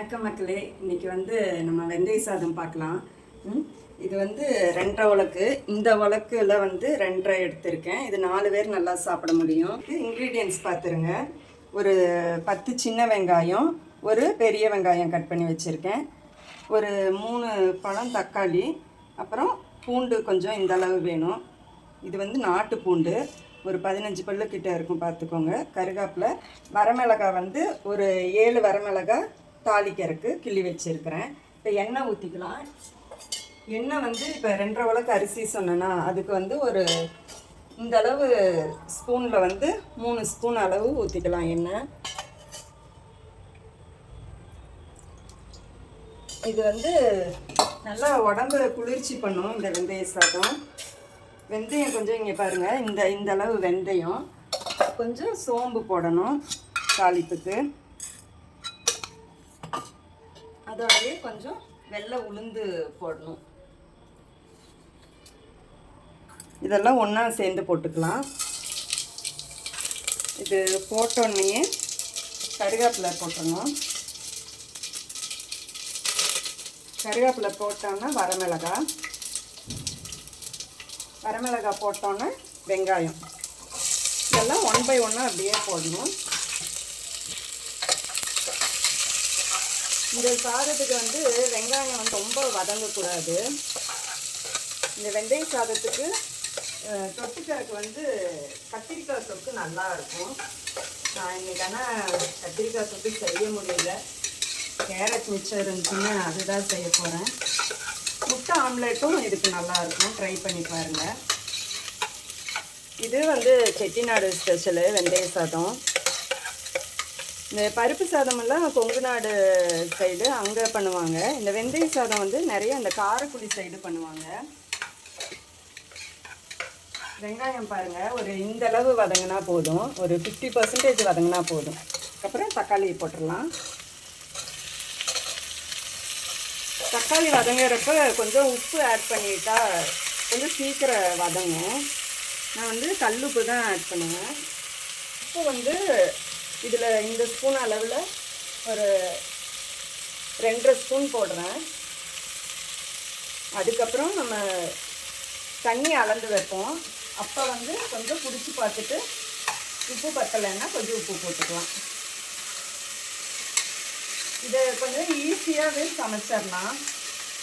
வணக்கம் மக்களே. இன்னைக்கு வந்து நம்ம வெந்தய சாதம் பார்க்கலாம். ம், இது வந்து ரெண்டரை உலக்கு இந்த உலக்குல வந்து ரெண்டரை எடுத்திருக்கேன். இது நாலு பேர் நல்லா சாப்பிட முடியும். இன்க்ரீடியன்ஸ் பார்த்துருங்க. ஒரு பத்து சின்ன வெங்காயம் ஒரு பெரிய வெங்காயம் கட் பண்ணி வச்சுருக்கேன். ஒரு மூணு பழம் தக்காளி அப்புறம் பூண்டு கொஞ்சம் இந்த அளவு வேணும். இது வந்து நாட்டு பூண்டு. ஒரு பதினஞ்சு பல்லு கிட்ட இருக்கும் பார்த்துக்கோங்க. கருகாப்பில். வரமிளகாய் வந்து ஒரு ஏழு வரமிளகாய் தாளிக்கிறதுக்கு கிள்ளி வச்சுருக்கிறேன். இப்போ எண்ணெய் ஊற்றிக்கலாம் எண்ணெய் வந்து இப்போ ரெண்டரை உலக்கு அரிசி சொன்னேன்னா அதுக்கு வந்து ஒரு இந்த அளவு ஸ்பூனில் வந்து மூணு ஸ்பூன் அளவு ஊற்றிக்கலாம் எண்ணெய். இது வந்து நல்லா உடம்பு குளிர்ச்சி பண்ணும் இந்த வெந்தய சாதம். வெந்தயம் கொஞ்சம் இங்கே பாருங்கள் இந்த இந்த அளவு வெந்தயம். கொஞ்சம் சோம்பு போடணும் தாளிப்புக்கு. அதோடய கொஞ்சம் வெள்ளை உளுந்து போடணும். இதெல்லாம் ஒன்றா சேர்ந்து போட்டுக்கலாம். இது போட்டோன்னே கருவேப்பிலை போட்டணும் கருவேப்பிலை போட்டோன்னா வரமிளகாய் வரமிளகாய் போட்டோன்னே வெங்காயம். இதெல்லாம் ஒன் பை ஒன்னாக அப்படியே போடணும். இந்த சாதத்துக்கு வந்து வெங்காயம் வந்து ரொம்ப வதங்கக்கூடாது. இந்த வெந்தய சாதத்துக்கு அஹ், வந்து கத்திரிக்காய் தொக்கு நல்லா இருக்கும் நான் இன்றைக்கான ஆனால் கத்திரிக்காய் தொக்கு செய்ய முடியல. கேரட் மிச்சம் இருந்துச்சுன்னா அதுதான் செய்ய போகிறேன் முட்டை ஆம்லேட்டும் இதுக்கு நல்லா இருக்கும் ட்ரை பண்ணி பாருங்கள் இது வந்து செட்டிநாடு ஸ்பெஷலு வெந்தய சாதம். இந்த பருப்பு சாதமெல்லாம் கொங்கு நாடு சைடு அங்கே பண்ணுவாங்க. இந்த வெந்தய சாதம் வந்து நிறைய இந்த காரக்குடி சைடு பண்ணுவாங்க. வெங்காயம் பாருங்கள் ஒரு இந்த அளவு வதங்கினா போதும். ஒரு ஃபிஃப்டி பர்சன்டேஜ் வதங்கினா போதும். அதுக்கப்புறம் தக்காளி போட்டுடலாம். தக்காளி வதங்குறப்ப கொஞ்சம் உப்பு ஆட் பண்ணிட்டா கொஞ்சம் சீக்கிரம் வதங்கும். நான் வந்து கல்லுப்பு தான் ஆட் பண்ணுவேன். உப்பு வந்து இதில் இந்த ஸ்பூன் அளவில் ஒரு ரெண்டரை ஸ்பூன் போடுறேன். அதுக்கப்புறம் நம்ம தண்ணி அளந்து வைப்போம். அப்போ வந்து கொஞ்சம் பிடிச்சி பார்த்துட்டு உப்பு பத்தலைன்னா கொஞ்சம் உப்பு போட்டுக்கலாம். இதை கொஞ்சம் ஈஸியாகவே சமைச்சிடலாம்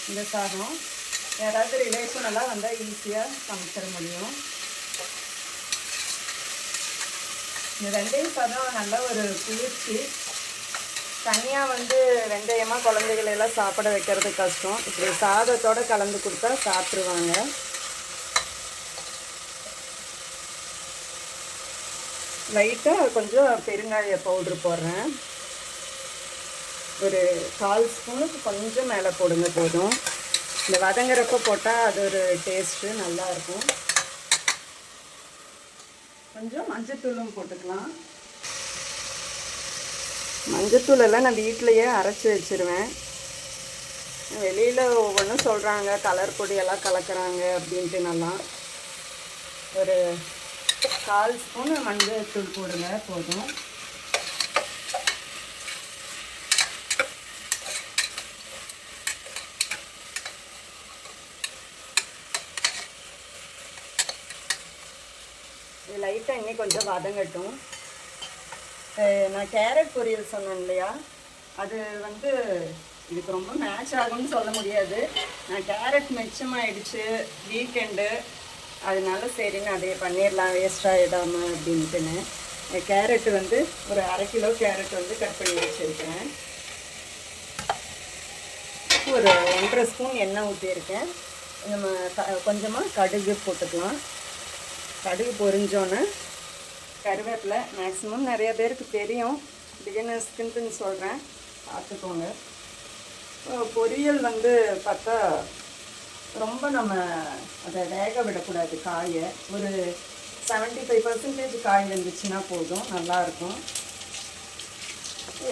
இந்த சாதம். யாராவது ரிலேஷனெல்லாம் வந்தால் ஈஸியாக சமைச்சிட முடியும். இந்த வெந்தய சாதம் நல்ல ஒரு குளிர்ச்சி. தனியாக வந்து வெந்தயமாக குழந்தைகளை எல்லாம் சாப்பிட வைக்கிறது கஷ்டம். இப்படி சாதத்தோட கலந்து கொடுத்தா சாப்பிட்ருவாங்க லைட்டாக கொஞ்சம் பெருங்காய பவுட்ரு போடுறேன். ஒரு கால் ஸ்பூனுக்கு கொஞ்சம் மேலே போடுங்க போதும். இந்த வதங்குறப்போ போட்டால் அது ஒரு டேஸ்ட்டு நல்லாயிருக்கும் கொஞ்சம் மஞ்சத்தூளும் போட்டுக்கலாம். மஞ்சத்தூள் எல்லாம் நான் வீட்டிலையே அரைச்சி வச்சிருவேன். வெளியில் ஒவ்வொன்றும் சொல்கிறாங்க கலர் பொடியெல்லாம் கலக்கிறாங்க அப்படின்ட்டு நல்லா. ஒரு கால் ஸ்பூன் மஞ்சள் தூள் போடுங்க போதும் இது லைட்டாக இன்னும் கொஞ்சம் வதங்கட்டும் நான் கேரட் பொரியல் சொன்னேன் இல்லையா? அது வந்து இதுக்கு ரொம்ப மேட்ச் ஆகும்னு சொல்ல முடியாது. நான் கேரட் மிச்சமாயிடுச்சு வீக்கெண்டு அதனால சரின்னு அதையே பண்ணிடலாம் வேஸ்ட் ஆகிடாம அப்படின்ட்டுன்னு கேரட் வந்து ஒரு அரை கிலோ கேரட் வந்து கட் பண்ணி வச்சுருக்கேன். ஒரு ஒன்றரை ஸ்பூன் எண்ணெய் ஊற்றியிருக்கேன் நம்ம க கொஞ்சமாக கடுகு போட்டுக்கலாம். கடுகு பொரிஞ்சோன்னே கருவேப்பிலை மேக்ஸிமம் நிறைய பேருக்கு தெரியும். பிகினர்ஸ்க்குன்னு சொல்கிறேன் பார்த்துக்கோங்க. பொரியல் வந்து பார்த்தா ரொம்ப நம்ம அதை வேக விடக்கூடாது காயை. ஒரு செவன்ட்டி ஃபைவ் பர்சன்டேஜ் காய் வந்துச்சுன்னா போதும் நல்லாயிருக்கும்.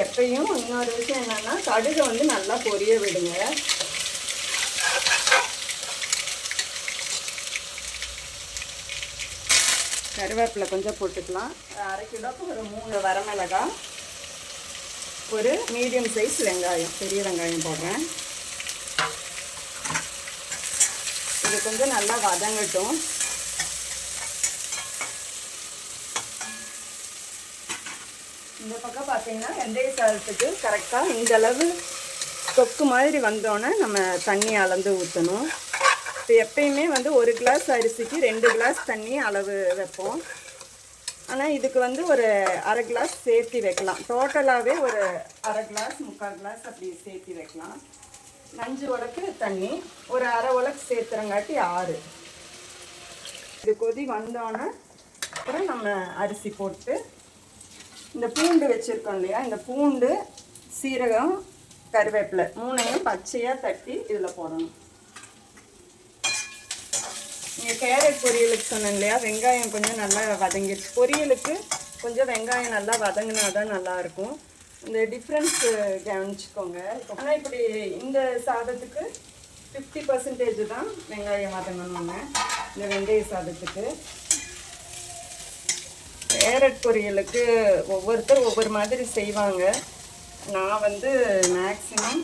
எப்பயும் இன்னொரு விஷயம் என்னென்னா கடுகை வந்து நல்லா பொரிய விடுங்க. கருவேப்பிலை கொஞ்சம் போட்டுக்கலாம். அரை கிலோக்கு ஒரு மூணு வரமிளகாய் ஒரு மீடியம் சைஸ் வெங்காயம் பெரிய வெங்காயம் போடுறேன். இது கொஞ்சம் நல்லா வதங்கட்டும். இந்த பக்கம் பார்த்தீங்கன்னா வெந்தய சாதத்துக்கு கரெக்டாக இந்தளவு தொக்கு மாதிரி வந்தோன்னே நம்ம தண்ணி அளந்து ஊற்றணும் இப்போ எப்பயுமே வந்து ஒரு கிளாஸ் அரிசிக்கு ரெண்டு கிளாஸ் தண்ணி அளவு வைப்போம். ஆனால் இதுக்கு வந்து ஒரு அரை கிளாஸ் சேர்த்து வைக்கலாம். டோட்டலாகவே ஒரு அரை கிளாஸ் முக்கால் கிளாஸ் அப்படி சேர்த்து வைக்கலாம். அஞ்சு உலக்கு தண்ணி ஒரு அரை உலக்கு சேர்த்துறங்காட்டி ஆறு. இது கொதி வந்தோன்னே அப்புறம் நம்ம அரிசி போட்டு இந்த பூண்டு வச்சுருக்கோம் இல்லையா இந்த பூண்டு சீரகம் கருவேப்பிலை மூணையும் பச்சையாக தட்டி இதில் போடணும். கேரட் பொரியலுக்கு சொன்னேன் இல்லையா? வெங்காயம் கொஞ்சம் நல்லா வதங்கிடுச்சு. பொரியலுக்கு கொஞ்சம் வெங்காயம் நல்லா வதங்கினா தான் நல்லாயிருக்கும். இந்த டிஃப்ரென்ஸ் கவனிச்சுக்கோங்க. ஆனால் இப்படி இந்த சாதத்துக்கு ஃபிஃப்டி பர்சன்டேஜ் தான் வெங்காயம் வதங்கணுங்க இந்த வெந்தய சாதத்துக்கு. கேரட் பொரியலுக்கு ஒவ்வொருத்தர் ஒவ்வொரு மாதிரி செய்வாங்க. நான் வந்து மேக்ஸிமம்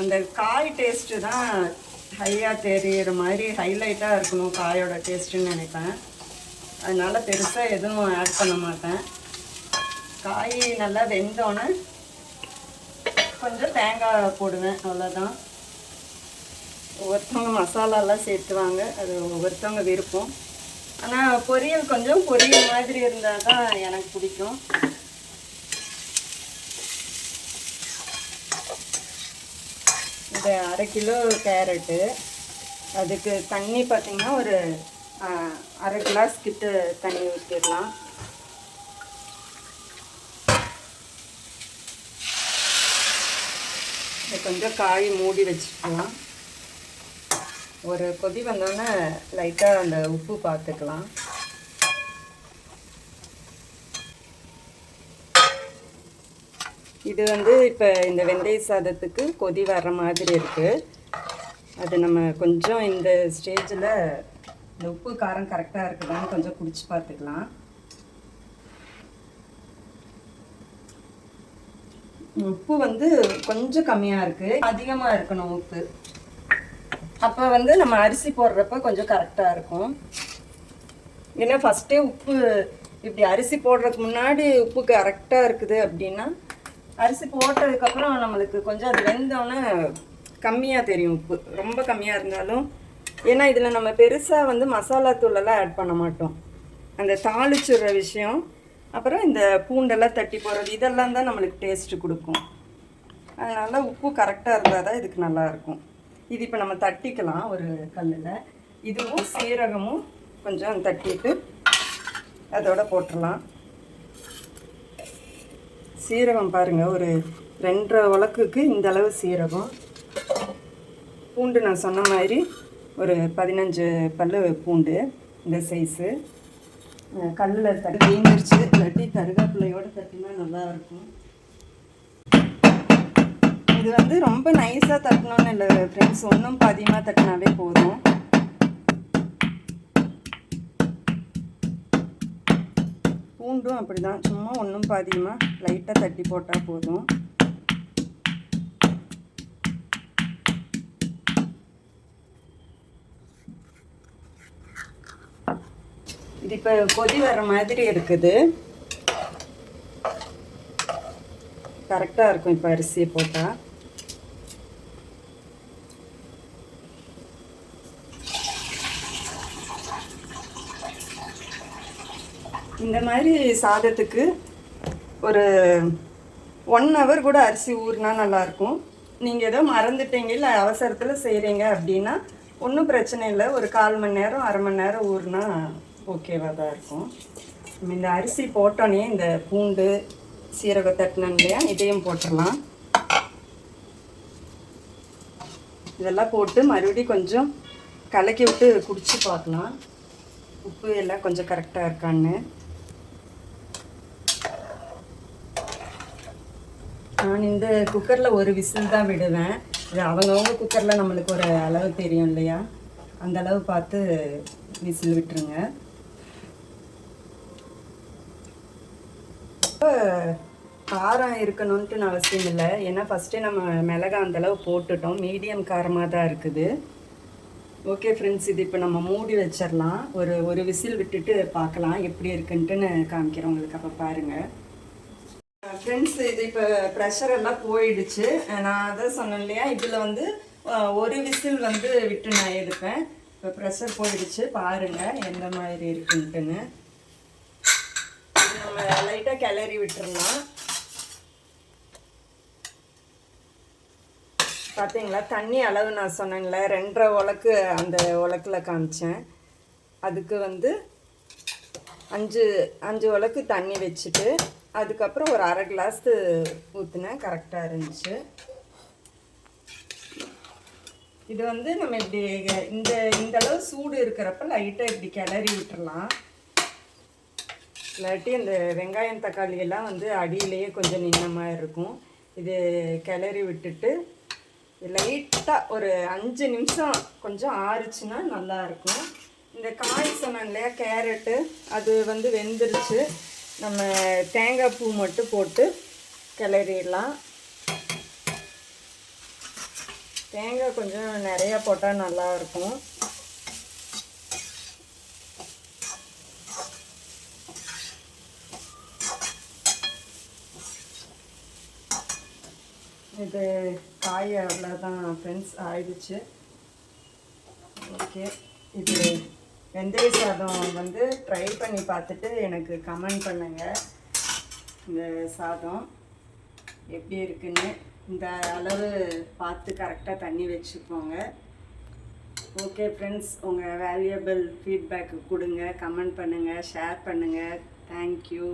அந்த காய் டேஸ்ட்டு தான் ஹையாக தெரியிற மாதிரி ஹைலைட்டாக இருக்கணும் காயோட டேஸ்ட்டுன்னு நினைப்பேன். அதனால் பெருசாக எதுவும் ஆட் பண்ண மாட்டேன். காய் நல்லா வெந்தோன்னே கொஞ்சம் தேங்காய் போடுவேன் அவ்வளோதான் ஒவ்வொருத்தவங்க மசாலாலாம் சேர்த்துவாங்க அது ஒவ்வொருத்தவங்க விருப்பம். ஆனால் பொரியல் கொஞ்சம் பொரியல் மாதிரி இருந்தால் தான் எனக்கு பிடிக்கும். இது அரை கிலோ கேரட்டு. அதுக்கு தண்ணி பார்த்திங்கன்னா ஒரு அரை கிளாஸ் கிட்ட தண்ணி ஊற்றிடலாம் கொஞ்சம் காய் மூடி வச்சுக்கலாம். ஒரு கொதி வந்தோடனே லைட்டாக அந்த உப்பு பார்த்துக்கலாம் இது வந்து இப்போ இந்த வெந்தய சாதத்துக்கு கொதி வர்ற மாதிரி இருக்குது அது நம்ம கொஞ்சம் இந்த ஸ்டேஜில் இந்த உப்பு காரம் கரெக்டாக இருக்குதான்னு கொஞ்சம் குடிச்சு பார்த்துக்கலாம். உப்பு வந்து கொஞ்சம் கம்மியாக இருக்குது அதிகமாக இருக்கணும் உப்பு. அப்போ வந்து நம்ம அரிசி போடுறப்ப கொஞ்சம் கரெக்டாக இருக்கும். ஏன்னா ஃபஸ்ட்டே உப்பு இப்படி அரிசி போடுறதுக்கு முன்னாடி உப்பு கரெக்டாக இருக்குது அப்படின்னா அரிசி போட்டதுக்கப்புறம் நம்மளுக்கு கொஞ்சம் அது வெந்தோன்னே கம்மியாக தெரியும் உப்பு. ரொம்ப கம்மியாக இருந்தாலும். ஏன்னா இதில் நம்ம பெருசாக வந்து மசாலா தூளெல்லாம் ஆட் பண்ண மாட்டோம். அந்த தாளிச்சுடுற விஷயம் அப்புறம் இந்த பூண்டெல்லாம் தட்டி போடுறது இதெல்லாம் தான் நம்மளுக்கு டேஸ்ட்டு கொடுக்கும். அதனால் உப்பு கரெக்டாக இருந்தால் தான் இதுக்கு நல்லாயிருக்கும் இது இப்போ நம்ம தட்டிக்கலாம் ஒரு கல்லில். இதுவும் சீரகமும் கொஞ்சம் தட்டிட்டு அதோட போட்டுடலாம். சீரகம் பாருங்கள் ஒரு ரெண்டரை உலக்குக்கு இந்த அளவு சீரகம். பூண்டு நான் சொன்ன மாதிரி ஒரு பதினஞ்சு பல்லு பூண்டு இந்த சைஸு கல்லில் தட்டி வீங்கிருச்சு இல்லாட்டி கருவேப்பிலையோடு தட்டினா நல்லாயிருக்கும் இது வந்து ரொம்ப நைஸாக தட்டணும்னு இல்லை ஃப்ரெண்ட்ஸ் ஒன்றும் பாதியமாக தட்டினாவே போதும். பூண்டும் அப்படி தான் சும்மா ஒன்றும் பாதியமாக லைட்டாக தட்டி போட்டால் போதும். இது இப்போ கொதி வர்ற மாதிரி இருக்குது. கரெக்டாக இருக்கும் இப்போ அரிசியை போட்டால் இந்த மாதிரி சாதத்துக்கு ஒரு ஒன் ஹவர் கூட அரிசி ஊறினா நல்லாயிருக்கும். நீங்கள் ஏதோ மறந்துட்டீங்க இல்லை அவசரத்தில் செய்கிறீங்க அப்படின்னா ஒன்றும் பிரச்சனை இல்லை. ஒரு கால் மணி நேரம் அரை மணி நேரம் ஊறினா ஓகேவாக தான் இருக்கும். இந்த அரிசி போட்டோன்னே இந்த பூண்டு சீரக தட்டினோம் இல்லையா இதையும் போட்டுடலாம். இதெல்லாம் போட்டு மறுபடியும் கொஞ்சம் கலக்கி விட்டு குடிச்சு பார்க்கலாம். உப்பு எல்லாம் கொஞ்சம் கரெக்டாக இருக்கான்னு. நான் இந்த குக்கரில் ஒரு விசில் தான் விடுவேன். இது அவங்கவுங்க குக்கரில் நம்மளுக்கு ஒரு அளவு தெரியும் இல்லையா? அந்த அளவு பார்த்து விசில் விட்டுருங்க. இப்போ காரம் இருக்கணுன்ட்டு அவசியம் இல்லை. ஏன்னா ஃபஸ்ட்டே நம்ம மிளகா அந்தளவு போட்டுட்டோம். மீடியம் காரமாக தான் இருக்குது. ஓகே ஃப்ரெண்ட்ஸ் இது இப்போ நம்ம மூடி வச்சிடலாம் ஒரு ஒரு விசில் விட்டுட்டு பார்க்கலாம். எப்படி இருக்குன்ட்டுன்னு காமிக்கிறேன் உங்களுக்கு. அப்போ பாருங்கள் ஃப்ரெண்ட்ஸ் இது இப்போ ப்ரெஷர் எல்லாம் போயிடுச்சு. நான் அதான் சொன்னேன் இல்லையா இதில் வந்து ஒரு விசில் வந்து விட்டு நான் எடுப்பேன். இப்போ ப்ரெஷர் போயிடுச்சு பாருங்கள் எந்த மாதிரி இருக்குன்ட்டுன்னு. நம்ம லைட்டாக கிளறி விட்டுறலாம். பார்த்தீங்களா தண்ணி அளவு நான் சொன்னேங்களே ரெண்டரை உலக்கு அந்த உலக்கில் காமிச்சேன். அதுக்கு வந்து அஞ்சு அஞ்சு உலக்கு தண்ணி வச்சுட்டு அதுக்கப்புறம் ஒரு அரை கிளாஸ் ஊற்றுனேன் கரெக்டாக இருந்துச்சு. இது வந்து நம்ம இப்படி இந்த இந்த அளவு சூடு இருக்கிறப்ப லைட்டாக இப்படி கிளறி விட்டுறலாம். இல்லாட்டி இந்த வெங்காயம் தக்காளி எல்லாம் வந்து அடியிலேயே கொஞ்சம் நின்னமாக மாதிரி இருக்கும். இது கிளறி விட்டுட்டு லைட்டாக ஒரு அஞ்சு நிமிஷம் கொஞ்சம் ஆறுச்சுன்னா நல்லாயிருக்கும் இந்த காய் சொன்னேன் இல்லையா கேரட்டு அது வந்து வெந்துருச்சு. நம்ம தேங்காய் பூ மட்டும் போட்டு கிளறிடலாம். தேங்காய் கொஞ்சம் நிறையா போட்டால் நல்லா இருக்கும். இது காய் அவ்வளோதான் ஃப்ரெண்ட்ஸ் ஆயிடுச்சு. ஓகே இது வெந்தய சாதம் வந்து ட்ரை பண்ணி பார்த்துட்டு எனக்கு கமெண்ட் பண்ணுங்கள் இந்த சாதம் எப்படி இருக்குன்னு இந்த அளவு பார்த்து கரெக்டாக தண்ணி வச்சுக்கோங்க. ஓகே ஃப்ரெண்ட்ஸ் உங்கள் வேல்யூபிள் ஃபீட்பேக்கு கொடுங்க. கமெண்ட் பண்ணுங்கள் ஷேர் பண்ணுங்கள் தேங்க்யூ